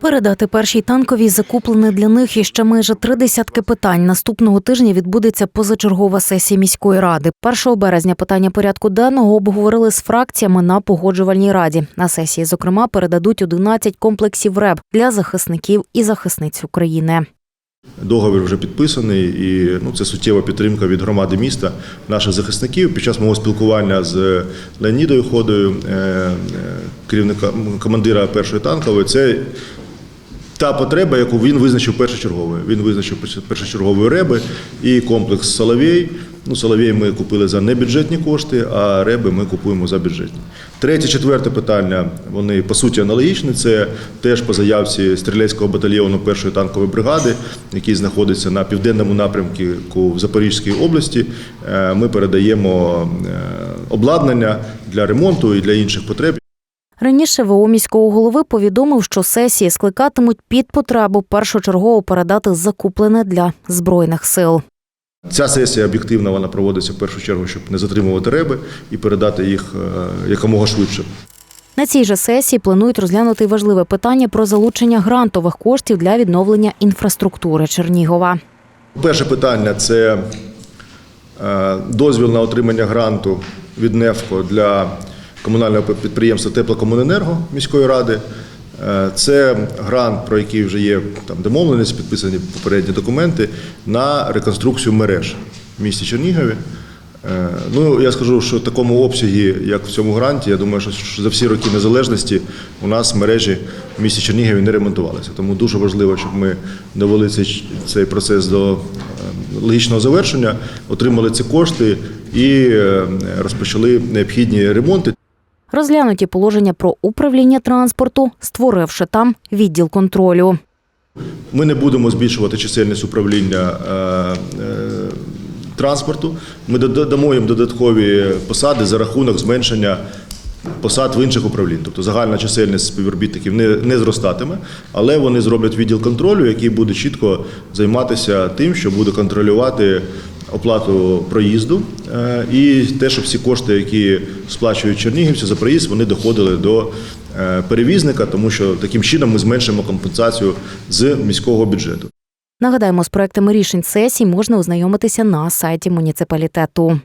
Передати першій танковій закуплене для них іще майже три десятки питань. Наступного тижня відбудеться позачергова сесія міської ради. 1 березня питання порядку денного обговорили з фракціями на погоджувальній раді. На сесії, зокрема, передадуть 11 комплексів РЕБ для захисників і захисниць України. Договір вже підписаний, і ну, це суттєва підтримка від громади міста, наших захисників. Під час мого спілкування з Леонідою Ходою, е, е, керівника командира першої танкової, це та потреба, яку він визначив першочерговою. Він визначив першочергової реби і комплекс Соловей. Ну, Соловей ми купили за небюджетні кошти, а реби ми купуємо за бюджетні. Третє, четверте питання, вони по суті аналогічні. Це теж по заявці стрілецького батальйону першої танкової бригади, який знаходиться на південному напрямку в Запорізькій області. Е, Ми передаємо е, обладнання для ремонту і для інших потреб. Раніше ВО міського голови повідомив, що сесії скликатимуть під потребу першочергово передати закуплене для збройних сил. Ця сесія об'єктивно вона проводиться в першу чергу, щоб не затримувати реби і передати їх е, якомога швидше. На цій же сесії планують розглянути важливе питання про залучення грантових коштів для відновлення інфраструктури Чернігова. Перше питання це е, дозвіл на отримання гранту від НЕФКО для комунального підприємства Теплокомуненерго міської ради. Е, Це грант, про який вже є там домовленість, підписані попередні документи на реконструкцію мереж в місті Чернігові. Е, Ну, я скажу, що в такому обсягі, як в цьому гранті, я думаю, що за всі роки незалежності у нас мережі в місті Чернігові не ремонтувалися. Тому дуже важливо, щоб ми довели цей, цей процес до е, логічного завершення, отримали ці кошти і розпочали необхідні ремонти. Розглянуті положення про управління транспорту, створивши там відділ контролю. Ми не будемо збільшувати чисельність управління е, е, транспорту. Ми дода- дамо їм додаткові посади за рахунок зменшення посад в інших управлінь. Тобто загальна чисельність співробітників не, не зростатиме, але вони зроблять відділ контролю, який буде чітко займатися тим, що буде контролювати оплату проїзду е, і те, щоб всі кошти, які сплачують чернігівці за проїзд, вони доходили до е, перевізника, тому що таким чином ми зменшимо компенсацію з міського бюджету. Нагадаємо, з проектами рішень сесій можна ознайомитися на сайті муніципалітету.